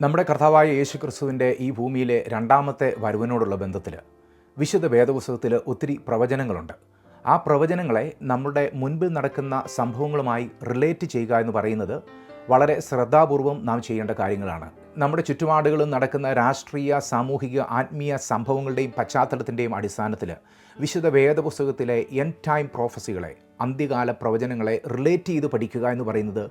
നമ്മുടെ കർത്താവായ യേശു ക്രിസ്തുവിന്റെ ഈ ഭൂമിയിലെ രണ്ടാമത്തെ വരവിനോടുള്ള ബന്ധത്തിൽ വിശുദ്ധ വേദപുസ്തകത്തിൽ ഒത്തിരി പ്രവചനങ്ങളുണ്ട്. ആ പ്രവചനങ്ങളെ നമ്മുടെ മുൻപിൽ നടക്കുന്ന സംഭവങ്ങളുമായി റിലേറ്റ് ചെയ്യുക എന്ന് പറയുന്നത് വളരെ ശ്രദ്ധാപൂർവം നാം ചെയ്യേണ്ട കാര്യങ്ങളാണ്. നമ്മുടെ ചുറ്റുപാടുകളിൽ നടക്കുന്ന രാഷ്ട്രീയ സാമൂഹിക ആത്മീയ സംഭവങ്ങളുടെയും പശ്ചാത്തലത്തിന്റെയും അടിസ്ഥാനത്തിൽ വിശുദ്ധ വേദപുസ്തകത്തിലെ എൻ ടൈം പ്രോഫസികളെ അന്ത്യകാല പ്രവചനങ്ങളെ റിലേറ്റ് ചെയ്ത് പഠിക്കുക എന്ന് പറയുന്നത്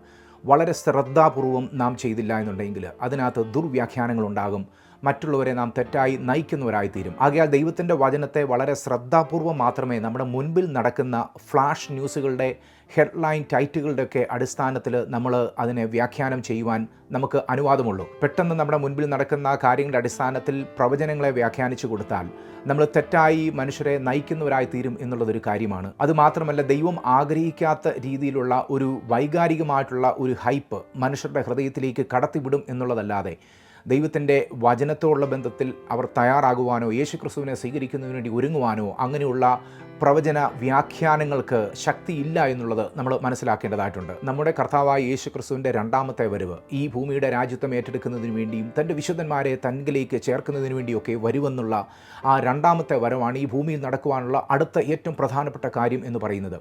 വളരെ ശ്രദ്ധാപൂർവം നാം ചെയ്തില്ല എന്നുണ്ടെങ്കിൽ അതിനകത്ത് ദുർവ്യാഖ്യാനങ്ങളുണ്ടാകും. മറ്റുള്ളവരെ നാം തെറ്റായി നയിക്കുന്നവരായിത്തീരും. ആകയാൽ ദൈവത്തിന്റെ വചനത്തെ വളരെ ശ്രദ്ധാപൂർവം മാത്രമേ നമ്മുടെ മുൻപിൽ നടക്കുന്ന ഫ്ലാഷ് ന്യൂസുകളുടെ ഹെഡ്ലൈൻ ടൈറ്റുകളുടെയൊക്കെ അടിസ്ഥാനത്തിൽ നമ്മൾ അതിനെ വ്യാഖ്യാനം ചെയ്യുവാൻ നമുക്ക് അനുവാദമുള്ളൂ. പെട്ടെന്ന് നമ്മുടെ മുൻപിൽ നടക്കുന്ന കാര്യങ്ങളുടെ അടിസ്ഥാനത്തിൽ പ്രവചനങ്ങളെ വ്യാഖ്യാനിച്ചു കൊടുത്താൽ നമ്മൾ തെറ്റായി മനുഷ്യരെ നയിക്കുന്നവരായി തീരും എന്നുള്ളതൊരു കാര്യമാണ്. അതുമാത്രമല്ല ദൈവം ആഗ്രഹിക്കാത്ത രീതിയിലുള്ള ഒരു വൈകാരികമായിട്ടുള്ള ഒരു ഹൈപ്പ് മനുഷ്യരുടെ ഹൃദയത്തിലേക്ക് കടത്തിവിടും എന്നുള്ളതല്ലാതെ ദൈവത്തിന്റെ വചനത്തോടുള്ള ബന്ധത്തിൽ അവർ തയ്യാറാകുവാനോ യേശുക്രിസ്തുവിനെ സ്വീകരിക്കുന്നതിന് വേണ്ടി ഒരുങ്ങുവാനോ അങ്ങനെയുള്ള പ്രവചന വ്യാഖ്യാനങ്ങൾക്ക് ശക്തിയില്ല എന്നുള്ളത് നമ്മൾ മനസ്സിലാക്കേണ്ടതായിട്ടുണ്ട്. നമ്മുടെ കർത്താവായ യേശു ക്രിസ്തുവിന്റെ രണ്ടാമത്തെ വരവ് ഈ ഭൂമിയുടെ രാജ്യത്വം ഏറ്റെടുക്കുന്നതിന് വേണ്ടിയും തന്റെ വിശുദ്ധന്മാരെ തൻകിലേക്ക് ചേർക്കുന്നതിന് വേണ്ടിയൊക്കെ വരുമെന്നുള്ള ആ രണ്ടാമത്തെ വരവാണ് ഈ ഭൂമിയിൽ നടക്കുവാനുള്ള അടുത്ത ഏറ്റവും പ്രധാനപ്പെട്ട കാര്യം എന്ന് പറയുന്നത്.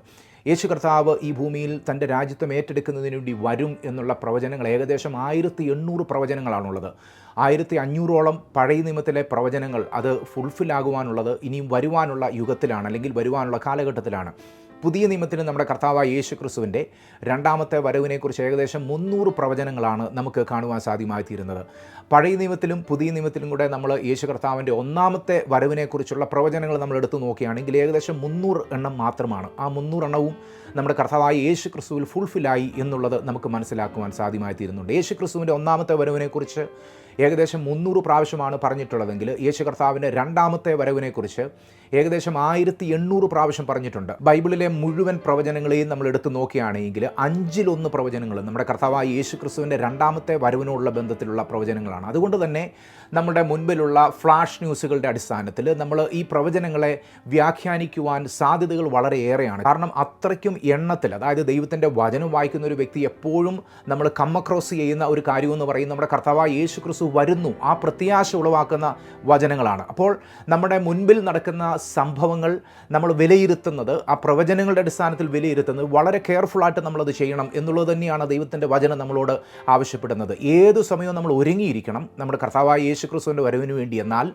യേശു കർത്താവ് ഈ ഭൂമിയിൽ തന്റെ രാജ്യത്വം ഏറ്റെടുക്കുന്നതിന് വേണ്ടി വരും എന്നുള്ള പ്രവചനങ്ങൾ ഏകദേശം ആയിരത്തി എണ്ണൂറ് പ്രവചനങ്ങളാണുള്ളത്. ആയിരത്തി അഞ്ഞൂറോളം പഴയ നിയമത്തിലെ പ്രവചനങ്ങൾ അത് ഫുൾഫിൽ ആകുവാനുള്ളത് ഇനിയും വരുവാനുള്ള യുഗത്തിലാണ് അല്ലെങ്കിൽ വരുവാനുള്ള കാലഘട്ടത്തിലാണ്. പുതിയ നിയമത്തിന് നമ്മുടെ കർത്താവായ യേശു ക്രിസ്തുവിന്റെ രണ്ടാമത്തെ വരവിനെക്കുറിച്ച് ഏകദേശം മുന്നൂറ് പ്രവചനങ്ങളാണ് നമുക്ക് കാണുവാൻ സാധ്യമായി തീരുന്നത് പഴയ നിയമത്തിലും പുതിയ നിയമത്തിലും കൂടെ നമ്മൾ യേശു കർത്താവിന്റെ ഒന്നാമത്തെ വരവിനെക്കുറിച്ചുള്ള പ്രവചനങ്ങൾ നമ്മൾ എടുത്തു നോക്കുകയാണെങ്കിൽ ഏകദേശം മുന്നൂറ് എണ്ണം മാത്രമാണ്. ആ മുന്നൂറെണ്ണവും നമ്മുടെ കർത്താവായ യേശു ക്രിസ്തുവിൽ ഫുൾഫില്ലായി എന്നുള്ളത് നമുക്ക് മനസ്സിലാക്കുവാൻ സാധ്യമായി തീരുന്നുണ്ട് യേശു ക്രിസ്തുവിന്റെ ഒന്നാമത്തെ വരവിനെക്കുറിച്ച് ഏകദേശം മുന്നൂറ് പ്രാവശ്യമാണ് പറഞ്ഞിട്ടുള്ളതെങ്കിൽ യേശു കർത്താവിന്റെ രണ്ടാമത്തെ വരവിനെക്കുറിച്ച് ഏകദേശം ആയിരത്തി എണ്ണൂറ് പ്രാവശ്യം പറഞ്ഞിട്ടുണ്ട്. ബൈബിളിലെ മുഴുവൻ പ്രവചനങ്ങളെയും നമ്മൾ എടുത്തു നോക്കുകയാണെങ്കിൽ അഞ്ചിലൊന്ന് പ്രവചനങ്ങൾ നമ്മുടെ കർത്താവായ യേശു ക്രിസ്തുവിന്റെ രണ്ടാമത്തെ വരവിനോടുള്ള ബന്ധത്തിലുള്ള പ്രവചനങ്ങളാണ്. അതുകൊണ്ട് തന്നെ നമ്മുടെ മുൻപിലുള്ള ഫ്ലാഷ് ന്യൂസുകളുടെ അടിസ്ഥാനത്തിൽ നമ്മൾ ഈ പ്രവചനങ്ങളെ വ്യാഖ്യാനിക്കുവാൻ സാധ്യതകൾ വളരെയേറെയാണ് കാരണം അത്രയ്ക്കും എണ്ണത്തിൽ അതായത് ദൈവത്തിന്റെ വചനം വായിക്കുന്ന ഒരു വ്യക്തി എപ്പോഴും നമ്മൾ കമ്മക്രോസ് ചെയ്യുന്ന ഒരു കാര്യമെന്ന് പറയും നമ്മുടെ കർത്താവായ യേശു ക്രിസ്തു വരുന്നു. ആ പ്രത്യാശ ഉളവാക്കുന്ന വചനങ്ങളാണ്. അപ്പോൾ നമ്മുടെ മുൻപിൽ നടക്കുന്ന സംഭവങ്ങൾ നമ്മൾ വിലയിരുത്തുന്നത് ആ പ്രവചനങ്ങളുടെ അടിസ്ഥാനത്തിൽ വിലയിരുത്തുന്നത് വളരെ കെയർഫുള്ളായിട്ട് നമ്മളത് ചെയ്യണം എന്നുള്ളത് തന്നെയാണ് ദൈവത്തിന്റെ വചനം നമ്മളോട് ആവശ്യപ്പെടുന്നത്. ഏതു സമയവും നമ്മൾ ഒരുങ്ങിയിരിക്കണം. നമ്മുടെ കർത്താവായ യേശു ക്രിസ്തുവിന്റെ വരവിന് വേണ്ടി എന്നാൽ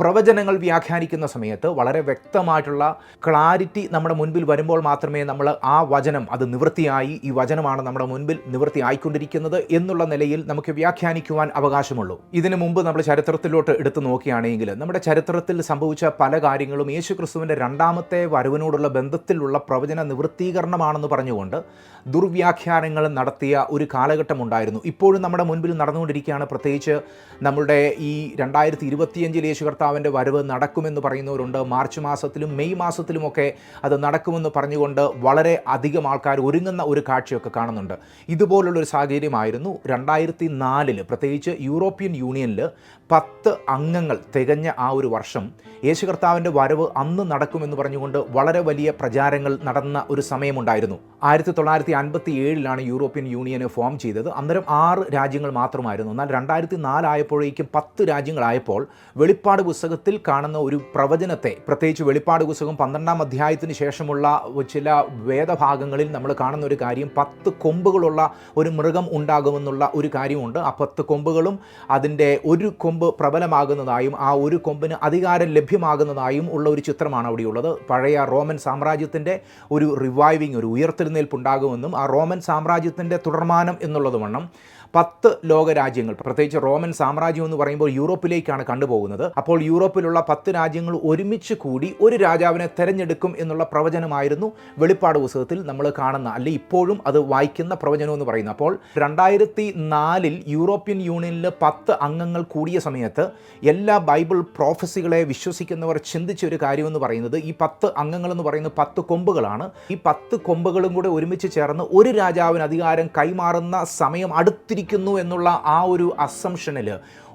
പ്രവചനങ്ങൾ വ്യാഖ്യാനിക്കുന്ന സമയത്ത് വളരെ വ്യക്തമായിട്ടുള്ള ക്ലാരിറ്റി നമ്മുടെ മുൻപിൽ വരുമ്പോൾ മാത്രമേ നമ്മൾ ആ വചനം അത് നിവൃത്തിയായി ഈ വചനമാണ് നമ്മുടെ മുൻപിൽ നിവൃത്തി ആയിക്കൊണ്ടിരിക്കുന്നത് എന്നുള്ള നിലയിൽ നമുക്ക് വ്യാഖ്യാനിക്കുവാൻ അവകാശമുള്ളൂ. ഇതിനു മുമ്പ് നമ്മൾ ചരിത്രത്തിലോട്ട് എടുത്തു നോക്കുകയാണെങ്കിൽ നമ്മുടെ ചരിത്രത്തിൽ സംഭവിച്ച പല കാര്യങ്ങളും യേശു ക്രിസ്തുവിന്റെ രണ്ടാമത്തെ വരവിനോടുള്ള ബന്ധത്തിലുള്ള പ്രവചന നിവൃത്തീകരണമാണെന്ന് പറഞ്ഞുകൊണ്ട് ദുർവ്യാഖ്യാനങ്ങൾ നടത്തിയ ഒരു കാലഘട്ടം ഉണ്ടായിരുന്നു. ഇപ്പോഴും നമ്മുടെ മുൻപിൽ നടന്നുകൊണ്ടിരിക്കുകയാണ്. പ്രത്യേകിച്ച് നമ്മുടെ ഈ രണ്ടായിരത്തി ഇരുപത്തിയഞ്ചിൽ യേശു കർത്താവിന്റെ വരവ് നടക്കുമെന്ന് പറയുന്നവരുണ്ട്. മാർച്ച് മാസത്തിലും മെയ് മാസത്തിലുമൊക്കെ അത് നടക്കുമെന്ന് പറഞ്ഞുകൊണ്ട് വളരെ അധികം ആൾക്കാർ ഒരുങ്ങുന്ന ഒരു കാഴ്ചയൊക്കെ കാണുന്നുണ്ട്. ഇതുപോലുള്ളൊരു സാഹചര്യമായിരുന്നു രണ്ടായിരത്തി നാലിൽ പ്രത്യേകിച്ച് യൂറോപ്യൻ യൂണിയനിൽ പത്ത് അംഗങ്ങൾ തികഞ്ഞ ആ ഒരു വർഷം യേശു കർത്താവിന്റെ വരവ് അന്ന് നടക്കുമെന്ന് പറഞ്ഞുകൊണ്ട് വളരെ വലിയ പ്രചാരങ്ങൾ നടന്ന ഒരു സമയമുണ്ടായിരുന്നു. ആയിരത്തി തൊള്ളായിരത്തി അൻപത്തി ഏഴിലാണ് യൂറോപ്യൻ യൂണിയന് ഫോം ചെയ്തത്. അന്നേരം ആറ് രാജ്യങ്ങൾ മാത്രമായിരുന്നു. എന്നാൽ രണ്ടായിരത്തി നാലായപ്പോഴേക്കും പത്ത് രാജ്യങ്ങളായപ്പോൾ വെളിപ്പാട് പുസ്തകത്തിൽ കാണുന്ന ഒരു പ്രവചനത്തെ പ്രത്യേകിച്ച് വെളിപ്പാട് പുസ്തകം പന്ത്രണ്ടാം അധ്യായത്തിന് ശേഷമുള്ള ചില വേദഭാഗങ്ങളിൽ നമ്മൾ കാണുന്ന ഒരു കാര്യം പത്ത് കൊമ്പുകളുള്ള ഒരു മൃഗം ഉണ്ടാകുമെന്നുള്ള ഒരു കാര്യമുണ്ട്. ആ പത്ത് കൊമ്പുകളും അതിന്റെ ഒരു കൊമ്പ് പ്രബലമാകുന്നതായും ആ ഒരു കൊമ്പിന് അധികാരം ലഭ്യമാകുന്നതായും ഉള്ള ഒരു ചിത്രമാണ് അവിടെയുള്ളത് പഴയ റോമൻ സാമ്രാജ്യത്തിന്റെ ഒരു റിവൈവിങ് ഒരു ഉയർത്തെഴുന്നേൽപ്പുണ്ടാകുമെന്നും ആ റോമൻ സാമ്രാജ്യത്തിന്റെ തുടർമാനം എന്നുള്ളത് വണ്ണം പത്ത് ലോകരാജ്യങ്ങൾ പ്രത്യേകിച്ച് റോമൻ സാമ്രാജ്യം എന്ന് പറയുമ്പോൾ യൂറോപ്പിലേക്കാണ് കണ്ടുപോകുന്നത്. അപ്പോൾ യൂറോപ്പിലുള്ള പത്ത് രാജ്യങ്ങൾ ഒരുമിച്ച് കൂടി ഒരു രാജാവിനെ തെരഞ്ഞെടുക്കും എന്നുള്ള പ്രവചനമായിരുന്നു വെളിപ്പാട് പുസ്തകത്തിൽ നമ്മൾ കാണുന്ന അല്ലെ ഇപ്പോഴും അത് വായിക്കുന്ന പ്രവചനം എന്ന് പറയുന്നത്. അപ്പോൾ രണ്ടായിരത്തി നാലിൽ യൂറോപ്യൻ യൂണിയനിൽ പത്ത് അംഗങ്ങൾ കൂടിയ സമയത്ത് എല്ലാ ബൈബിൾ പ്രോഫസികളെ വിശ്വസിക്കുന്നവർ ചിന്തിച്ച ഒരു കാര്യമെന്ന് പറയുന്നത് ഈ പത്ത് അംഗങ്ങൾ എന്ന് പറയുന്നത് പത്ത് കൊമ്പുകളാണ്. ഈ പത്ത് കൊമ്പുകളും കൂടെ ഒരുമിച്ച് ചേർന്ന് ഒരു രാജാവിന് അധികാരം കൈമാറുന്ന സമയം അടുത്തിരിക്കും വന്നിരിക്കുന്നു എന്നുള്ള ആ ഒരു അസംഷനിൽ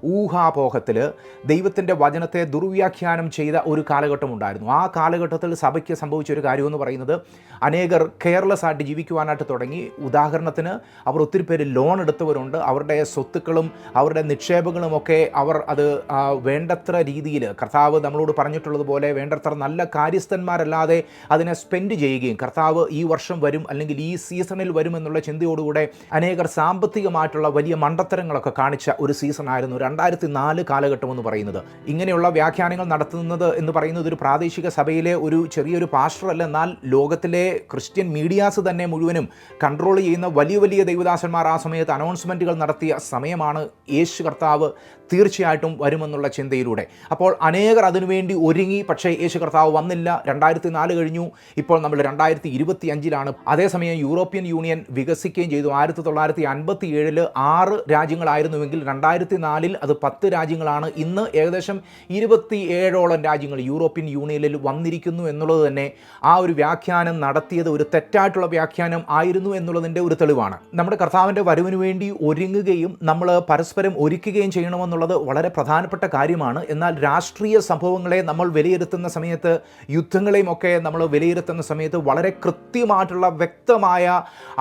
ഊഹാപോഹത്തിൽ ദൈവത്തിന്റെ വചനത്തെ ദുർവ്യാഖ്യാനം ചെയ്ത ഒരു കാലഘട്ടം ഉണ്ടായിരുന്നു. ആ കാലഘട്ടത്തിൽ സഭയ്ക്ക് സംഭവിച്ച ഒരു കാര്യമെന്ന് പറയുന്നത് അനേകർ കെയർലെസ് ആയിട്ട് ജീവിക്കുവാനായിട്ട് തുടങ്ങി. ഉദാഹരണത്തിന് അവർ ഒത്തിരി പേര് ലോൺ എടുത്തവരുണ്ട്. അവരുടെ സ്വത്തുക്കളും അവരുടെ നിക്ഷേപങ്ങളും ഒക്കെ അവർ അത് വേണ്ടത്ര രീതിയിൽ കർത്താവ് നമ്മളോട് പറഞ്ഞിട്ടുള്ളതുപോലെ വേണ്ടത്ര നല്ല കാര്യസ്ഥന്മാരല്ലാതെ അതിനെ സ്പെൻഡ് ചെയ്യുകയും കർത്താവ് ഈ വർഷം വരും അല്ലെങ്കിൽ ഈ സീസണിൽ വരും എന്നുള്ള ചിന്തയോടുകൂടെ അനേകർ സാമ്പത്തികമായിട്ടുള്ള വലിയ മണ്ടത്തരങ്ങളൊക്കെ കാണിച്ച ഒരു സീസണായിരുന്നു രണ്ടായിരത്തി നാല് കാലഘട്ടം എന്ന് പറയുന്നത്. ഇങ്ങനെയുള്ള വ്യാഖ്യാനങ്ങൾ നടത്തുന്നത് എന്ന് പറയുന്നത് ഒരു പ്രാദേശിക സഭയിലെ ഒരു ചെറിയൊരു പാസ്റ്റർ അല്ല എന്നാൽ ലോകത്തിലെ ക്രിസ്ത്യൻ മീഡിയാസ് തന്നെ മുഴുവനും കൺട്രോൾ ചെയ്യുന്ന വലിയ വലിയ ദൈവദാസന്മാർ ആ സമയത്ത് അനൗൺസ്മെന്റുകൾ നടത്തിയ സമയമാണ് യേശു കർത്താവ് തീർച്ചയായിട്ടും വരുമെന്നുള്ള ചിന്തയിലൂടെ. അപ്പോൾ അനേകർ അതിനുവേണ്ടി ഒരുങ്ങി. പക്ഷേ യേശു കർത്താവ് വന്നില്ല. രണ്ടായിരത്തി നാല് കഴിഞ്ഞു. ഇപ്പോൾ നമ്മൾ രണ്ടായിരത്തി ഇരുപത്തി അഞ്ചിലാണ് അതേസമയം യൂറോപ്യൻ യൂണിയൻ വികസിക്കുകയും ചെയ്തു. ആയിരത്തി തൊള്ളായിരത്തി അൻപത്തി ഏഴിൽ ആറ് രാജ്യങ്ങളായിരുന്നുവെങ്കിൽ രണ്ടായിരത്തി നാലിൽ അത് പത്ത് രാജ്യങ്ങളാണ്. ഇന്ന് ഏകദേശം ഇരുപത്തി ഏഴോളം രാജ്യങ്ങൾ യൂറോപ്യൻ യൂണിയനിൽ വന്നിരിക്കുന്നു എന്നുള്ളത് തന്നെ ആ ഒരു വ്യാഖ്യാനം നടത്തിയത് ഒരു തെറ്റായിട്ടുള്ള വ്യാഖ്യാനം ആയിരുന്നു എന്നുള്ളതിന്റെ ഒരു തെളിവാണ്. നമ്മുടെ കർത്താവിന്റെ വരവിന് വേണ്ടി ഒരുങ്ങുകയും നമ്മൾ പരസ്പരം ഒരുക്കുകയും ചെയ്യണമെന്നുള്ളത് വളരെ പ്രധാനപ്പെട്ട കാര്യമാണ്. എന്നാൽ രാഷ്ട്രീയ സംഭവങ്ങളെ നമ്മൾ വിലയിരുത്തുന്ന സമയത്ത് യുദ്ധങ്ങളെയും ഒക്കെ നമ്മൾ വിലയിരുത്തുന്ന സമയത്ത് വളരെ കൃത്യമായിട്ടുള്ള വ്യക്തമായ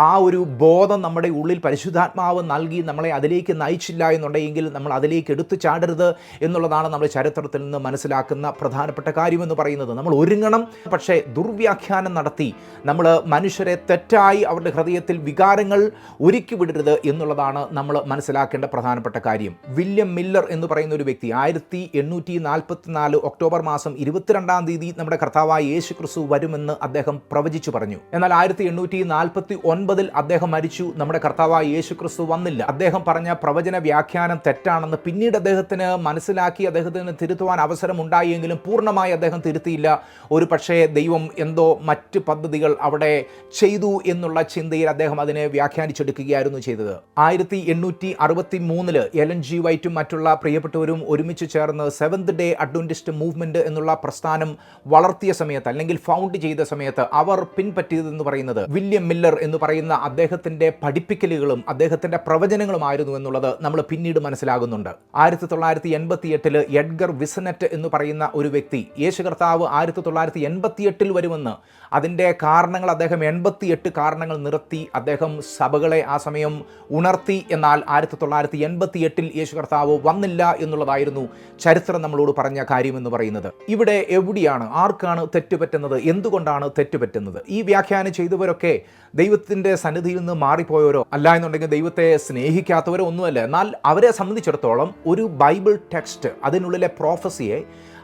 ആ ഒരു ബോധം നമ്മുടെ ഉള്ളിൽ പരിശുദ്ധാത്മാവ് നൽകി നമ്മളെ അതിലേക്ക് നയിച്ചില്ല എന്നുണ്ടെങ്കിൽ നമ്മൾ അതിലേക്ക് എടുത്തു ചാടരുത് എന്നുള്ളതാണ് നമ്മൾ ചരിത്രത്തിൽ നിന്ന് മനസ്സിലാക്കുന്ന പ്രധാനപ്പെട്ട കാര്യമെന്ന് പറയുന്നത്. നമ്മൾ ഒരുങ്ങണം പക്ഷേ ദുർവ്യാഖ്യാനം നടത്തി നമ്മൾ മനുഷ്യരെ തെറ്റായി അവരുടെ ഹൃദയത്തിൽ വികാരങ്ങൾ ഒരുക്കി വിടരുത് എന്നുള്ളതാണ് നമ്മൾ മനസ്സിലാക്കേണ്ട പ്രധാനപ്പെട്ട കാര്യം. വില്യം മില്ലർ എന്ന് പറയുന്ന ഒരു വ്യക്തി ആയിരത്തി എണ്ണൂറ്റി നാൽപ്പത്തി നാല് ഒക്ടോബർ മാസം ഇരുപത്തിരണ്ടാം തീയതി നമ്മുടെ കർത്താവായ യേശു ക്രിസ്തു വരുമെന്ന് അദ്ദേഹം പ്രവചിച്ചു പറഞ്ഞു. എന്നാൽ ആയിരത്തി എണ്ണൂറ്റി നാൽപ്പത്തി ഒൻപതിൽ അദ്ദേഹം മരിച്ചു. നമ്മുടെ കർത്താവായ യേശു ക്രിസ്തു വന്നില്ല. അദ്ദേഹം പറഞ്ഞ പ്രവചന വ്യാഖ്യാനം തെറ്റാണെന്ന് പിന്നീട് അദ്ദേഹത്തിന് മനസ്സിലാക്കി അദ്ദേഹത്തിന് തിരുത്തുവാൻ അവസരം ഉണ്ടായെങ്കിലും പൂർണമായി അദ്ദേഹം തിരുത്തിയില്ല. ഒരു പക്ഷേ ദൈവം എന്തോ മറ്റ് പദ്ധതികൾ അവിടെ ചെയ്തു എന്നുള്ള ചിന്തയിൽ അദ്ദേഹം അതിനെ വ്യാഖ്യാനിച്ചെടുക്കുകയായിരുന്നു ചെയ്തത്. ആയിരത്തി എണ്ണൂറ്റി അറുപത്തി മൂന്നിൽ എൽ എൻ ജി വൈറ്റും മറ്റുള്ള പ്രിയപ്പെട്ടവരും ഒരുമിച്ച് ചേർന്ന് സെവൻത് ഡേ അഡ്വന്റിസ്റ്റ് മൂവ്മെന്റ് എന്നുള്ള പ്രസ്ഥാനം വളർത്തിയ സമയത്ത് അല്ലെങ്കിൽ ഫൗണ്ട് ചെയ്ത സമയത്ത് അവർ പിൻപറ്റിയതെന്ന് പറയുന്നത് വില്യം മില്ലർ എന്ന് പറയുന്ന അദ്ദേഹത്തിന്റെ പഠിപ്പിക്കലുകളും അദ്ദേഹത്തിന്റെ പ്രവചനങ്ങളുമായിരുന്നു എന്നുള്ളത് നമ്മൾ പിന്നീട് മനസ്സിലാകുന്നുണ്ട്. ആയിരത്തി തൊള്ളായിരത്തി എൺപത്തി എഡ്ഗർ വിസനറ്റ് എന്ന് പറയുന്ന ഒരു വ്യക്തി യേശു കർത്താവ് ആയിരത്തി തൊള്ളായിരത്തി എൺപത്തി എട്ടിൽ വരുമെന്ന്. അതിന്റെ കാരണങ്ങൾ അദ്ദേഹം എൺപത്തിയെട്ട് കാരണങ്ങൾ നിർത്തി. അദ്ദേഹം സഭകളെ ആ സമയം ഉണർത്തി. എന്നാൽ ആയിരത്തി തൊള്ളായിരത്തി എൺപത്തി എട്ടിൽ യേശു കർത്താവ് വന്നില്ല എന്നുള്ളതായിരുന്നു ചരിത്രം നമ്മളോട് പറഞ്ഞ കാര്യമെന്ന് പറയുന്നത്. ഇവിടെ എവിടെയാണ് ആർക്കാണ് തെറ്റുപറ്റുന്നത് എന്തുകൊണ്ടാണ് തെറ്റുപറ്റുന്നത്? ഈ വ്യാഖ്യാനം ചെയ്തവരൊക്കെ ദൈവത്തിന്റെ സന്നിധിയിൽ നിന്ന് മാറിപ്പോയവരോ? അല്ല എന്നുണ്ടെങ്കിൽ ദൈവത്തെ സ്നേഹിക്കാത്തവരോ ഒന്നുമല്ല. എന്നാൽ അവരെ സംബന്ധിച്ചിടത്തോളം ഒരു ബൈബിൾ ടെക്സ്റ്റ് അതിനുള്ളിലെ പ്രോഫസിയെ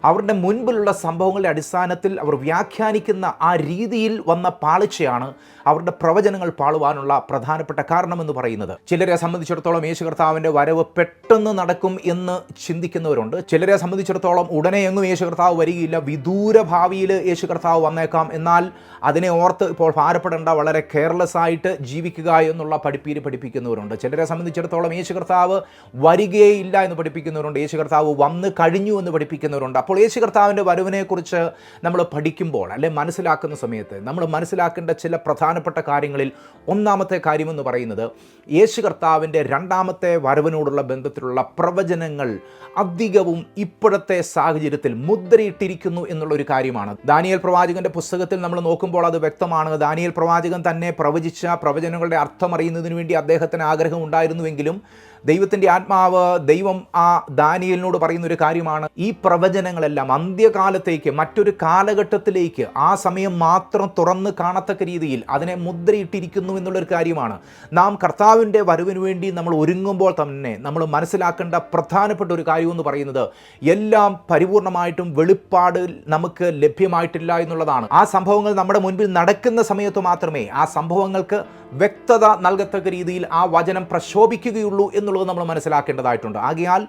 അവരുടെ മുൻപിലുള്ള സംഭവങ്ങളുടെ അടിസ്ഥാനത്തിൽ അവർ വ്യാഖ്യാനിക്കുന്ന ആ രീതിയിൽ വന്ന പാളിച്ചയാണ് അവരുടെ പ്രവചനങ്ങൾ പാളുവാനുള്ള പ്രധാനപ്പെട്ട കാരണമെന്ന് പറയുന്നത്. ചിലരെ സംബന്ധിച്ചിടത്തോളം യേശു കർത്താവിന്റെ വരവ് പെട്ടെന്ന് നടക്കും എന്ന് ചിന്തിക്കുന്നവരുണ്ട്. ചിലരെ സംബന്ധിച്ചിടത്തോളം ഉടനെ എങ്ങും യേശു കർത്താവ് വരികയില്ല. വിദൂര ഭാവിയിൽ യേശു കർത്താവ് വന്നേക്കാം. എന്നാൽ അതിനെ ഓർത്ത് ഇപ്പോൾ ഭാരപ്പെടേണ്ട വളരെ കെയർലെസ് ആയിട്ട് ജീവിക്കുക എന്നുള്ള പഠിപ്പീര് പഠിപ്പിക്കുന്നവരുണ്ട്. ചിലരെ സംബന്ധിച്ചിടത്തോളം യേശു കർത്താവ് വരികയില്ല എന്ന് പഠിപ്പിക്കുന്നവരുണ്ട്. യേശു കർത്താവ് വന്ന് കഴിഞ്ഞു എന്ന് പഠിപ്പിക്കുന്നവരുണ്ട്. അപ്പോൾ യേശു കർത്താവിന്റെ വരവിനെക്കുറിച്ച് നമ്മൾ പഠിക്കുമ്പോൾ അല്ലെ മനസ്സിലാക്കുന്ന സമയത്ത് നമ്മൾ മനസ്സിലാക്കേണ്ട ചില പ്രധാനപ്പെട്ട കാര്യങ്ങളിൽ ഒന്നാമത്തെ കാര്യമെന്ന് പറയുന്നത് യേശു കർത്താവിന്റെ രണ്ടാമത്തെ വരവിനോടുള്ള ബന്ധത്തിലുള്ള പ്രവചനങ്ങൾ അധികവും ഇപ്പോഴത്തെ സാഹചര്യത്തിൽ മുദ്രയിട്ടിരിക്കുന്നു എന്നുള്ളൊരു കാര്യമാണ്. ദാനിയൽ പ്രവാചകന്റെ പുസ്തകത്തിൽ നമ്മൾ നോക്കുമ്പോൾ അത് വ്യക്തമാണ്. ദാനിയൽ പ്രവാചകൻ തന്നെ പ്രവചിച്ച പ്രവചനങ്ങളുടെ അർത്ഥം അറിയുന്നതിന് വേണ്ടി അദ്ദേഹത്തിന് ആഗ്രഹം ഉണ്ടായിരുന്നുവെങ്കിലും ദൈവത്തിന്റെ ആത്മാവ് ദൈവം ആ ദാനിയലിനോട് പറയുന്ന ഒരു കാര്യമാണ്. ഈ പ്രവചനങ്ങളെല്ലാം അന്ത്യകാലത്തേക്ക് മറ്റൊരു കാലഘട്ടത്തിലേക്ക് ആ സമയം മാത്രം തുറന്ന് കാണത്തക്ക രീതിയിൽ അതിനെ മുദ്രയിട്ടിരിക്കുന്നു എന്നുള്ളൊരു കാര്യമാണ്. നാം കർത്താവിന്റെ വരവിന് വേണ്ടി നമ്മൾ ഒരുങ്ങുമ്പോൾ തന്നെ നമ്മൾ മനസ്സിലാക്കേണ്ട പ്രധാനപ്പെട്ട ഒരു കാര്യമെന്ന് പറയുന്നത് എല്ലാം പരിപൂർണമായിട്ടും വെളിപ്പാട് നമുക്ക് ലഭ്യമായിട്ടില്ല എന്നുള്ളതാണ്. ആ സംഭവങ്ങൾ നമ്മുടെ മുൻപിൽ നടക്കുന്ന സമയത്ത് മാത്രമേ ആ സംഭവങ്ങൾക്ക് വ്യക്തത നൽകത്തക്ക രീതിയിൽ ആ വചനം പ്രശോഭിക്കുകയുള്ളൂ എന്നുള്ള എന്നുള്ളത് നമ്മൾ മനസ്സിലാക്കേണ്ടതായിട്ടുണ്ട്. ആകയാൽ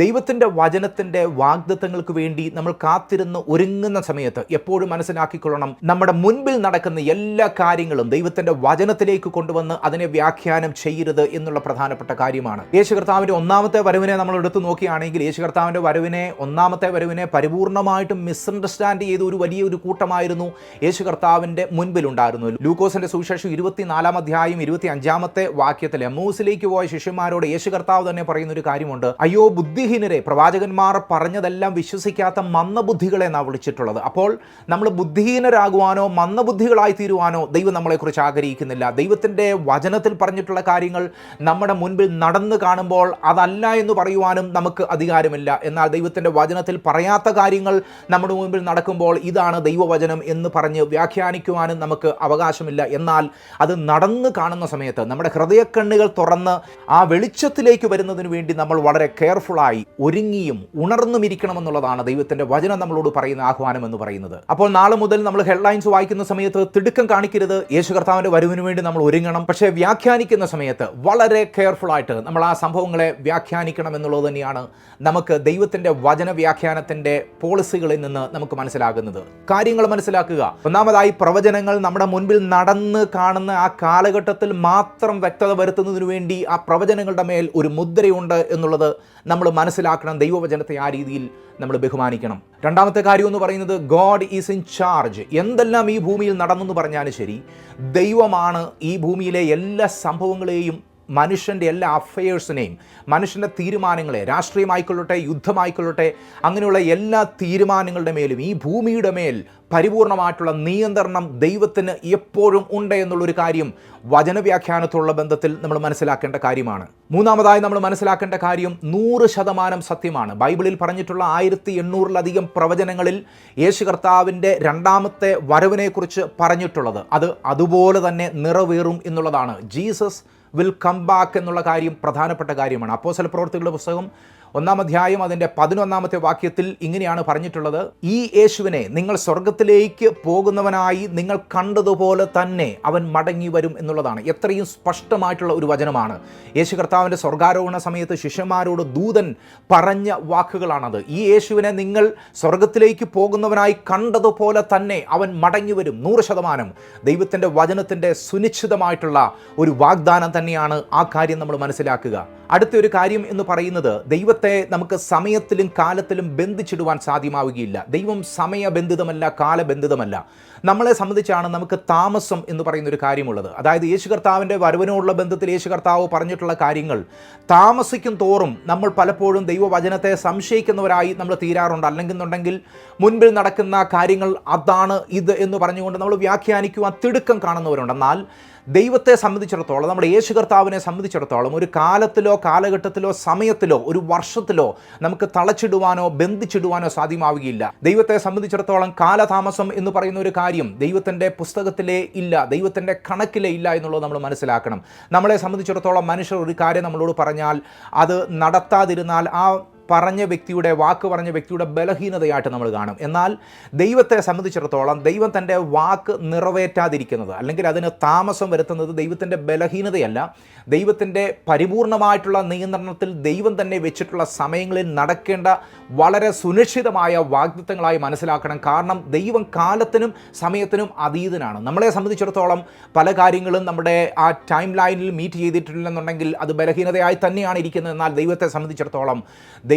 ദൈവത്തിന്റെ വചനത്തിന്റെ വാഗ്ദത്തങ്ങൾക്ക് വേണ്ടി നമ്മൾ കാത്തിരുന്ന് ഒരുങ്ങുന്ന സമയത്ത് എപ്പോഴും മനസ്സിലാക്കിക്കൊള്ളണം. നമ്മുടെ മുൻപിൽ നടക്കുന്ന എല്ലാ കാര്യങ്ങളും ദൈവത്തിന്റെ വചനത്തിലേക്ക് കൊണ്ടുവന്ന് അതിനെ വ്യാഖ്യാനം ചെയ്യരുത് എന്നുള്ള പ്രധാനപ്പെട്ട കാര്യമാണ്. യേശു കർത്താവിന്റെ ഒന്നാമത്തെ വരവിനെ നമ്മൾ എടുത്തു നോക്കുകയാണെങ്കിൽ യേശു കർത്താവിന്റെ വരവിനെ ഒന്നാമത്തെ വരവിനെ പരിപൂർണമായിട്ടും മിസ്അണ്ടർസ്റ്റാൻഡ് ചെയ്ത ഒരു വലിയ ഒരു കൂട്ടമായിരുന്നു യേശു കർത്താവിന്റെ മുൻപിലുണ്ടായിരുന്നു ലൂക്കോസിന്റെ സുവിശേഷം ഇരുപത്തിനാലാം അധ്യായം ഇരുപത്തി അഞ്ചാമത്തെ വാക്യത്തിൽ എമ്മൂസിലേക്ക് പോയ ശിഷ്യന്മാരോട് യേശു കർത്താവ് തന്നെ പറയുന്ന ഒരു കാര്യമുണ്ട്. അയ്യോ ബുദ്ധിഹീനരെ പ്രവാചകന്മാർ പറഞ്ഞതെല്ലാം വിശ്വസിക്കാത്ത മന്ദബുദ്ധികളെ നാം വിളിച്ചിട്ടുള്ളത്. അപ്പോൾ നമ്മൾ ബുദ്ധിഹീനരാകുവാനോ മന്ദബുദ്ധികളായി തീരുവാനോ ദൈവം നമ്മളെക്കുറിച്ച് ആഗ്രഹിക്കുന്നില്ല. ദൈവത്തിന്റെ വചനത്തിൽ പറഞ്ഞിട്ടുള്ള കാര്യങ്ങൾ നമ്മുടെ മുൻപിൽ നടന്നു കാണുമ്പോൾ അതല്ല എന്ന് പറയുവാനും നമുക്ക് അധികാരമില്ല. എന്നാൽ ദൈവത്തിന്റെ വചനത്തിൽ പറയാത്ത കാര്യങ്ങൾ നമ്മുടെ മുൻപിൽ നടക്കുമ്പോൾ ഇതാണ് ദൈവവചനം എന്ന് പറഞ്ഞ് വ്യാഖ്യാനിക്കുവാനും നമുക്ക് അവകാശമില്ല. എന്നാൽ അത് നടന്നു കാണുന്ന സമയത്ത് നമ്മുടെ ഹൃദയക്കണ്ണുകൾ തുറന്ന് ആ വെളിച്ചത്തിലേക്ക് വരുന്നതിന് വേണ്ടി നമ്മൾ വളരെ കെയർഫുള്ളായി ഒരുങ്ങിയും ഉണർന്നും ഇരിക്കണമെന്നുള്ളതാണ് ദൈവത്തിന്റെ വചനം നമ്മളോട് പറയുന്ന ആഹ്വാനം എന്ന് പറയുന്നത്. അപ്പോൾ നാളെ മുതൽ നമ്മൾ ഹെഡ്ലൈൻസ് വായിക്കുന്ന സമയത്ത് തിടുക്കം കാണിക്കരുത്. യേശു കർത്താവിന്റെ വരവിന് വേണ്ടി നമ്മൾ ഒരുങ്ങണം. പക്ഷേ വ്യാഖ്യാനിക്കുന്ന സമയത്ത് വളരെ കെയർഫുൾ ആയിട്ട് നമ്മൾ ആ സംഭവങ്ങളെ വ്യാഖ്യാനിക്കണം എന്നുള്ളത് തന്നെയാണ് നമുക്ക് ദൈവത്തിന്റെ വചന വ്യാഖ്യാനത്തിന്റെ പോളിസികളിൽ നിന്ന് നമുക്ക് മനസ്സിലാകുന്നത്. കാര്യങ്ങൾ മനസ്സിലാക്കുക. ഒന്നാമതായി പ്രവചനങ്ങൾ നമ്മുടെ മുൻപിൽ നടന്ന് കാണുന്ന ആ കാലഘട്ടത്തിൽ മാത്രം വ്യക്തത വരുത്തുന്നതിന് വേണ്ടി ആ പ്രവചനങ്ങളുടെ മേൽ ഒരു മുദ്രയുണ്ട് എന്നുള്ളത് നമ്മൾ മനസ്സിലാക്കണം. ദൈവവചനത്തെ ആ രീതിയിൽ നമ്മൾ ബഹുമാനിക്കണം. രണ്ടാമത്തെ കാര്യം എന്ന് പറയുന്നത് ഗോഡ് ഈസ് ഇൻ ചാർജ് എന്തെല്ലാം ഈ ഭൂമിയിൽ നടന്നെന്ന് പറഞ്ഞാലും ശരി ദൈവമാണ് ഈ ഭൂമിയിലെ എല്ലാ സംഭവങ്ങളെയും മനുഷ്യന്റെ എല്ലാ അഫയേഴ്സിനെയും മനുഷ്യന്റെ തീരുമാനങ്ങളെ രാഷ്ട്രീയമായിക്കൊള്ളട്ടെ യുദ്ധമായിക്കൊള്ളട്ടെ അങ്ങനെയുള്ള എല്ലാ തീരുമാനങ്ങളുടെ മേലും ഈ ഭൂമിയുടെ മേൽ പരിപൂർണമായിട്ടുള്ള നിയന്ത്രണം ദൈവത്തിന് എപ്പോഴും ഉണ്ട് എന്നുള്ളൊരു കാര്യം വചനവ്യാഖ്യാനത്തോടുള്ള ബന്ധത്തിൽ നമ്മൾ മനസ്സിലാക്കേണ്ട കാര്യമാണ്. മൂന്നാമതായി നമ്മൾ മനസ്സിലാക്കേണ്ട കാര്യം നൂറ് ശതമാനം സത്യമാണ്. ബൈബിളിൽ പറഞ്ഞിട്ടുള്ള ആയിരത്തി എണ്ണൂറിലധികം പ്രവചനങ്ങളിൽ യേശു കർത്താവിന്റെ രണ്ടാമത്തെ വരവിനെക്കുറിച്ച് പറഞ്ഞിട്ടുള്ളത്. അത് അതുപോലെ തന്നെ നിറവേറും എന്നുള്ളതാണ്. ജീസസ് വിൽ കം ബാക്ക് എന്നുള്ള കാര്യം പ്രധാനപ്പെട്ട കാര്യമാണ്. അപ്പോസല പ്രവർത്തികളുടെ പുസ്തകം ഒന്നാം അധ്യായം അതിന്റെ പതിനൊന്നാമത്തെ വാക്യത്തിൽ ഇങ്ങനെയാണ് പറഞ്ഞിട്ടുള്ളത്. ഈ യേശുവിനെ നിങ്ങൾ സ്വർഗത്തിലേക്ക് പോകുന്നവനായി നിങ്ങൾ കണ്ടതുപോലെ തന്നെ അവൻ മടങ്ങി വരും എന്നുള്ളതാണ്. എത്രയും സ്പഷ്ടമായിട്ടുള്ള ഒരു വചനമാണ്. യേശു കർത്താവിന്റെ സ്വർഗാരോഹണ സമയത്ത് ശിഷ്യന്മാരോട് ദൂതൻ പറഞ്ഞ വാക്കുകളാണത്. ഈ യേശുവിനെ നിങ്ങൾ സ്വർഗത്തിലേക്ക് പോകുന്നവനായി കണ്ടതുപോലെ തന്നെ അവൻ മടങ്ങി വരും. നൂറ് ശതമാനം. ദൈവത്തിന്റെ വചനത്തിന്റെ സുനിശ്ചിതമായിട്ടുള്ള ഒരു വാഗ്ദാനം തന്നെയാണ് ആ കാര്യം നമ്മൾ മനസ്സിലാക്കുക. അടുത്ത ഒരു കാര്യം എന്ന് പറയുന്നത് ദൈവത്തെ നമുക്ക് സമയത്തിലും കാലത്തിലും ബന്ധിച്ചിടുവാൻ സാധ്യമാവുകയില്ല. ദൈവം സമയബന്ധിതമല്ല കാലബന്ധിതമല്ല. നമ്മളെ സംബന്ധിച്ചാണ് നമുക്ക് താമസം എന്ന് പറയുന്ന ഒരു കാര്യമുള്ളത്. അതായത് യേശു കർത്താവിന്റെ വരവിനോടുള്ള ബന്ധത്തിൽ യേശു കർത്താവ് പറഞ്ഞിട്ടുള്ള കാര്യങ്ങൾ താമസിക്കും തോറും നമ്മൾ പലപ്പോഴും ദൈവവചനത്തെ സംശയിക്കുന്നവരായി നമ്മൾ തീരാറുണ്ട്. അല്ലെന്നുണ്ടെങ്കിൽ മുൻപിൽ നടക്കുന്ന കാര്യങ്ങൾ അതാണ് ഇത് എന്ന് പറഞ്ഞുകൊണ്ട് നമ്മൾ വ്യാഖ്യാനിക്കുവാൻ തിടുക്കം കാണുന്നവരുണ്ട്. എന്നാൽ ദൈവത്തെ സംബന്ധിച്ചിടത്തോളം നമ്മുടെ യേശു കർത്താവിനെ സംബന്ധിച്ചിടത്തോളം ഒരു കാലത്തിലോ കാലഘട്ടത്തിലോ സമയത്തിലോ ഒരു വർഷത്തിലോ നമുക്ക് തളച്ചിടുവാനോ ബന്ധിച്ചിടുവാനോ സാധ്യമാവുകയില്ല. ദൈവത്തെ സംബന്ധിച്ചിടത്തോളം കാലതാമസം എന്ന് പറയുന്ന ഒരു കാര്യം ദൈവത്തിന്റെ പുസ്തകത്തിലെ ഇല്ല ദൈവത്തിന്റെ കണക്കിലേ ഇല്ല എന്നുള്ളത് നമ്മൾ മനസ്സിലാക്കണം. നമ്മളെ സംബന്ധിച്ചിടത്തോളം മനുഷ്യർ ഒരു കാര്യം നമ്മളോട് പറഞ്ഞാൽ അത് നടത്താതിരുന്നാൽ ആ പറഞ്ഞ വ്യക്തിയുടെ വാക്ക് പറഞ്ഞ വ്യക്തിയുടെ ബലഹീനതയായിട്ട് നമ്മൾ കാണും. എന്നാൽ ദൈവത്തെ സംബന്ധിച്ചിടത്തോളം ദൈവം തന്റെ വാക്ക് നിറവേറ്റാതിരിക്കുന്നത് അല്ലെങ്കിൽ അതിന് താമസം വരുത്തുന്നത് ദൈവത്തിന്റെ ബലഹീനതയല്ല. ദൈവത്തിന്റെ പരിപൂർണമായിട്ടുള്ള നിയന്ത്രണത്തിൽ ദൈവം തന്നെ വെച്ചിട്ടുള്ള സമയങ്ങളിൽ നടക്കേണ്ട വളരെ സുനിശ്ചിതമായ വാഗ്ദത്തങ്ങളായി മനസ്സിലാക്കണം. കാരണം ദൈവം കാലത്തിനും സമയത്തിനും അതീതനാണ്. നമ്മളെ സംബന്ധിച്ചിടത്തോളം പല കാര്യങ്ങളും നമ്മുടെ ആ ടൈം ലൈനിൽ മീറ്റ് ചെയ്തിട്ടില്ലെന്നുണ്ടെങ്കിൽ അത് ബലഹീനതയായി തന്നെയാണ് ഇരിക്കുന്നത്. എന്നാൽ ദൈവത്തെ സംബന്ധിച്ചിടത്തോളം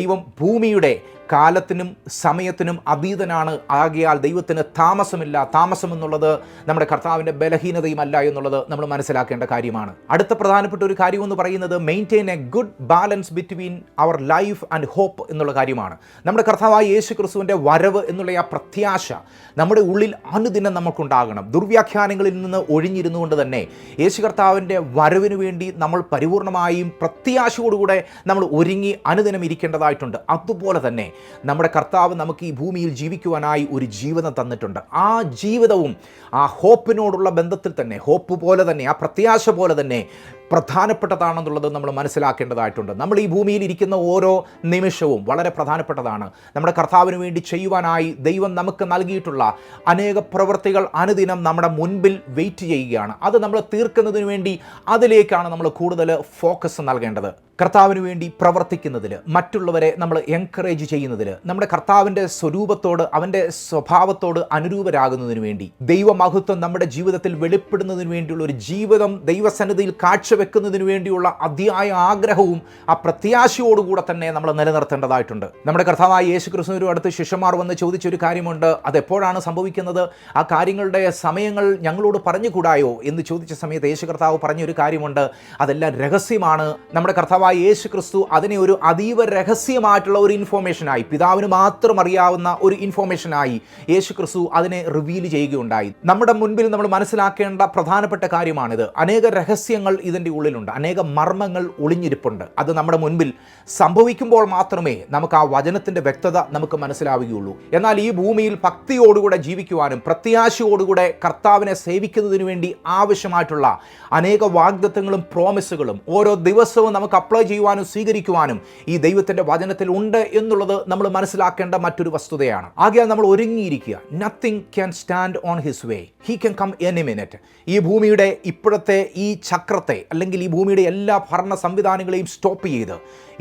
ദൈവം ഭൂമിയുടെ കാലത്തിനും സമയത്തിനും അതീതനാണ്. ആകിയാൽ ദൈവത്തിന് താമസമില്ല. താമസം എന്നുള്ളത് നമ്മുടെ കർത്താവിന്റെ ബലഹീനതയുമല്ല എന്നുള്ളത് നമ്മൾ മനസ്സിലാക്കേണ്ട കാര്യമാണ്. അടുത്ത പ്രധാനപ്പെട്ട ഒരു കാര്യം എന്ന് പറയുന്നത് maintain a good balance between our life and hope എന്നുള്ള കാര്യമാണ്. നമ്മുടെ കർത്താവായ യേശു ക്രിസ്തുവിന്റെ വരവ് എന്നുള്ള ആ പ്രത്യാശ നമ്മുടെ ഉള്ളിൽ അനുദിനം നമുക്കുണ്ടാകണം ദുർവ്യാഖ്യാനങ്ങളിൽ നിന്ന് ഒഴിഞ്ഞിരുന്നുകൊണ്ട് തന്നെ യേശു കർത്താവിന്റെ വരവിന് വേണ്ടി നമ്മൾ പരിപൂർണമായും പ്രത്യാശയോടുകൂടെ നമ്മൾ ഒരുങ്ങി അനുദിനം ഇരിക്കേണ്ടതായിട്ടുണ്ട് അതുപോലെ തന്നെ നമ്മുടെ കർത്താവ് നമുക്ക് ഈ ഭൂമിയിൽ ജീവിക്കുവാനായി ഒരു ജീവിതം തന്നിട്ടുണ്ട്. ആ ജീവിതവും ആ ഹോപ്പിനോടുള്ള ബന്ധത്തിൽ തന്നെ ഹോപ്പ് പോലെ തന്നെ ആ പ്രത്യാശ പോലെ തന്നെ പ്രധാനപ്പെട്ടതാണെന്നുള്ളത് നമ്മൾ മനസ്സിലാക്കേണ്ടതായിട്ടുണ്ട്. നമ്മൾ ഈ ഭൂമിയിൽ ഇരിക്കുന്ന ഓരോ നിമിഷവും വളരെ പ്രധാനപ്പെട്ടതാണ്. നമ്മുടെ കർത്താവിന് വേണ്ടി ചെയ്യുവാനായി ദൈവം നമുക്ക് നൽകിയിട്ടുള്ള അനേക പ്രവൃത്തികൾ അനുദിനം നമ്മുടെ മുൻപിൽ വെയിറ്റ് ചെയ്യുകയാണ്. അത് നമ്മൾ തീർക്കുന്നതിന് വേണ്ടി അതിലേക്കാണ് നമ്മൾ കൂടുതൽ ഫോക്കസ് നൽകേണ്ടത്. കർത്താവിന് വേണ്ടി പ്രവർത്തിക്കുന്നതിൽ മറ്റുള്ളവരെ നമ്മൾ എൻകറേജ് ചെയ്യുന്നതിൽ നമ്മുടെ കർത്താവിന്റെ സ്വരൂപത്തോട് അവന്റെ സ്വഭാവത്തോട് അനുരൂപരാകുന്നതിന് വേണ്ടി ദൈവമഹത്വം നമ്മുടെ ജീവിതത്തിൽ വെളിപ്പെടുന്നതിന് വേണ്ടിയുള്ള ഒരു ജീവിതം ദൈവസന്നിധിയിൽ കാഴ്ചവെക്കുന്നതിന് വേണ്ടിയുള്ള അതിയായ ആഗ്രഹവും ആ പ്രത്യാശയോടുകൂടെ തന്നെ നമ്മൾ നിലനിർത്തേണ്ടതായിട്ടുണ്ട്. നമ്മുടെ കർത്താവായ യേശു ക്രിസ്തുവിനും അടുത്ത് ശിഷ്യന്മാർ വന്ന് ചോദിച്ചൊരു കാര്യമുണ്ട്. അതെപ്പോഴാണ് സംഭവിക്കുന്നത്? ആ കാര്യങ്ങളുടെ സമയങ്ങൾ ഞങ്ങളോട് പറഞ്ഞുകൂടായോ? എന്ന് ചോദിച്ച സമയത്ത് യേശു കർത്താവ് പറഞ്ഞൊരു കാര്യമുണ്ട്. അതെല്ലാം രഹസ്യമാണ്. നമ്മുടെ കർത്താവായ യേശു ക്രിസ്തു അതിനെ ഒരു അതീവ രഹസ്യമായിട്ടുള്ള ഒരു ഇൻഫോർമേഷനായി പിതാവിന് മാത്രം അറിയാവുന്ന ഒരു ഇൻഫോർമേഷനായി യേശു ക്രിസ്തു അതിനെ റിവീൽ ചെയ്യുകയുണ്ടായി. നമ്മുടെ മുൻപിൽ നമ്മൾ മനസ്സിലാക്കേണ്ട പ്രധാനപ്പെട്ട കാര്യമാണിത്. അനേക രഹസ്യങ്ങൾ ഇതിന്റെ ഉള്ളിലുണ്ട്. അനേക മർമ്മങ്ങൾ ഒളിഞ്ഞിരിപ്പുണ്ട്. അത് നമ്മുടെ മുൻപിൽ സംഭവിക്കുമ്പോൾ മാത്രമേ നമുക്ക് ആ വചനത്തിന്റെ വ്യക്തത നമുക്ക് മനസ്സിലാവുകയുള്ളൂ. എന്നാൽ ഈ ഭൂമിയിൽ ഭക്തിയോടുകൂടെ ജീവിക്കുവാനും പ്രത്യാശയോടുകൂടെ കർത്താവിനെ സേവിക്കുന്നതിന് വേണ്ടി ആവശ്യമായിട്ടുള്ള അനേക വാഗ്ദത്തങ്ങളും പ്രോമിസുകളും ഓരോ ദിവസവും നമുക്ക് അപ്ലൈ ചെയ്യുവാനും സ്വീകരിക്കുവാനും ഈ ദൈവത്തിന്റെ വചനത്തിൽ ഉണ്ട് എന്നുള്ളത് നമ്മൾ മനസ്സിലാക്കേണ്ട മറ്റൊരു വസ്തുതയാണ്. ആകെ നമ്മൾ ഒരുങ്ങിയിരിക്കുക. Nothing can stand on his way he can come any minute ഈ ഭൂമിയുടെ ഇപ്പോഴത്തെ ഈ ചക്രത്തെ അല്ലെങ്കിൽ ഈ ഭൂമിയുടെ എല്ലാ ഭരണ സംവിധാനങ്ങളെയും സ്റ്റോപ്പ് ചെയ്ത്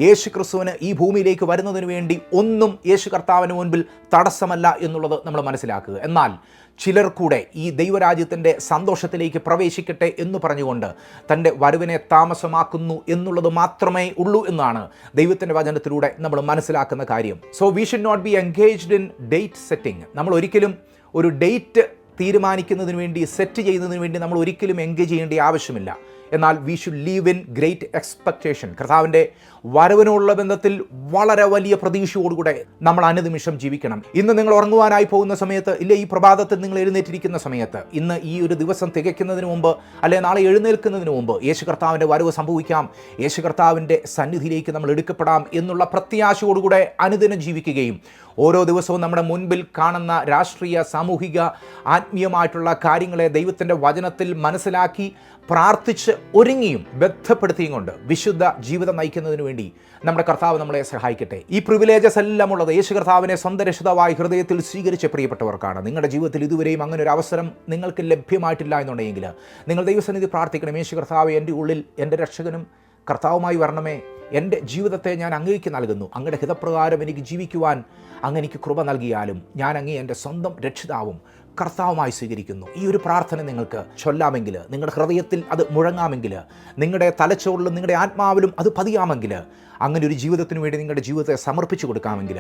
യേശു ക്രിസ്തുവിന് ഈ ഭൂമിയിലേക്ക് വരുന്നതിന് വേണ്ടി ഒന്നും യേശു കർത്താവിന് മുൻപിൽ തടസ്സമല്ല എന്നുള്ളത് നമ്മൾ മനസ്സിലാക്കുക. എന്നാൽ ചിലർ കൂടെ ഈ ദൈവരാജ്യത്തിന്റെ സന്തോഷത്തിലേക്ക് പ്രവേശിക്കട്ടെ എന്ന് പറഞ്ഞുകൊണ്ട് തന്റെ വരവിനെ താമസമാക്കുന്നു എന്നുള്ളത് മാത്രമേ ഉള്ളൂ എന്നാണ് ദൈവത്തിന്റെ വചനത്തിലൂടെ നമ്മൾ മനസ്സിലാക്കുന്ന കാര്യം. So we should not be engaged in date setting നമ്മൾ ഒരിക്കലും ഒരു ഡേറ്റ് തീരുമാനിക്കുന്നതിന് വേണ്ടി സെറ്റ് ചെയ്യുന്നതിന് വേണ്ടി നമ്മൾ ഒരിക്കലും എൻഗേജ് ചെയ്യേണ്ട ആവശ്യമില്ല. എന്നാൽ we should live in great expectation കർത്താവിന്റെ വരവിനുള്ള ബന്ധത്തിൽ വളരെ വലിയ പ്രതീക്ഷയോടുകൂടെ നമ്മൾ അനുനിമിഷം ജീവിക്കണം. ഇന്ന് നിങ്ങൾ ഉറങ്ങുവാനായി പോകുന്ന സമയത്ത് ഇല്ല ഈ പ്രഭാതത്തിൽ നിങ്ങൾ എഴുന്നേറ്റിരിക്കുന്ന സമയത്ത് ഇന്ന് ഈ ഒരു ദിവസം തികയ്ക്കുന്നതിന് മുമ്പ് അല്ലെ നാളെ എഴുന്നേൽക്കുന്നതിന് മുമ്പ് യേശു കർത്താവിന്റെ വരവ് സംഭവിക്കാം. യേശു കർത്താവിന്റെ സന്നിധിയിലേക്ക് നമ്മൾ എടുക്കപ്പെടാം എന്നുള്ള പ്രത്യാശയോടുകൂടെ അനുദിനം ജീവിക്കുകയും ഓരോ ദിവസവും നമ്മുടെ മുൻപിൽ കാണുന്ന രാഷ്ട്രീയ സാമൂഹിക ആത്മീയമായിട്ടുള്ള കാര്യങ്ങളെ ദൈവത്തിന്റെ വചനത്തിൽ മനസ്സിലാക്കി പ്രാർത്ഥിച്ച് ഒരുങ്ങിയും ബന്ധപ്പെടുത്തിയും കൊണ്ട് വിശുദ്ധ ജീവിതം നയിക്കുന്നതിന് വേണ്ടി നമ്മുടെ കർത്താവ് നമ്മളെ സഹായിക്കട്ടെ. ഈ പ്രിവിലേജസ് എല്ലാം ഉള്ളത് യേശു കർത്താവിനെ സ്വന്തം ഹൃദയത്തിൽ സ്വീകരിച്ച പ്രിയപ്പെട്ടവർക്കാണ്. നിങ്ങളുടെ ജീവിതത്തിൽ ഇതുവരെയും അങ്ങനെ ഒരു അവസരം നിങ്ങൾക്ക് ലഭ്യമായിട്ടില്ല എന്നുണ്ടെങ്കിൽ നിങ്ങൾ ദൈവസന്നിധി പ്രാർത്ഥിക്കണം. യേശു കർത്താവ് എന്റെ ഉള്ളിൽ എന്റെ രക്ഷകനും കർത്താവുമായി വരണമേ. എന്റെ ജീവിതത്തെ ഞാൻ അങ്ങേക്ക് നൽകുന്നു. അങ്ങയുടെ ഹിതപ്രകാരം എനിക്ക് ജീവിക്കുവാൻ അങ്ങ് എനിക്ക് കൃപ നൽകിയാലും ഞാൻ അങ്ങേ എന്റെ സ്വന്തം രക്ഷിതാവും കർത്താവുമായി സ്വീകരിക്കുന്നു. ഈ ഒരു പ്രാർത്ഥന നിങ്ങൾക്ക് ചൊല്ലാമെങ്കിൽ നിങ്ങളുടെ ഹൃദയത്തിൽ അത് മുഴങ്ങാമെങ്കിൽ നിങ്ങളുടെ തലച്ചോറിലും നിങ്ങളുടെ ആത്മാവിലും അത് പതിയാമെങ്കിൽ അങ്ങനെ ഒരു ജീവിതത്തിന് വേണ്ടി നിങ്ങളുടെ ജീവിതത്തെ സമർപ്പിച്ചു കൊടുക്കാമെങ്കിൽ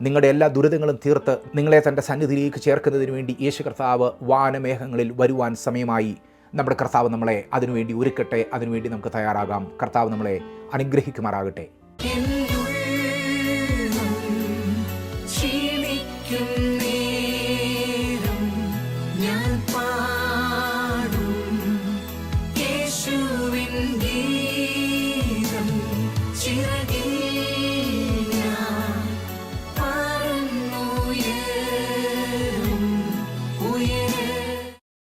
നിങ്ങളുടെ എല്ലാ ദുരിതങ്ങളും തീർത്ത് നിങ്ങളെ തന്റെ സന്നിധിയിലേക്ക് ചേർക്കുന്നതിന് വേണ്ടി യേശു കർത്താവ് വാനമേഘങ്ങളിൽ വരുവാൻ സമയമായി. നമ്മുടെ കർത്താവ് നമ്മളെ അതിനുവേണ്ടി ഒരുക്കട്ടെ അതിനുവേണ്ടി നമുക്ക് തയ്യാറാകാം. കർത്താവ് നമ്മളെ അനുഗ്രഹിക്കുമാറാകട്ടെ.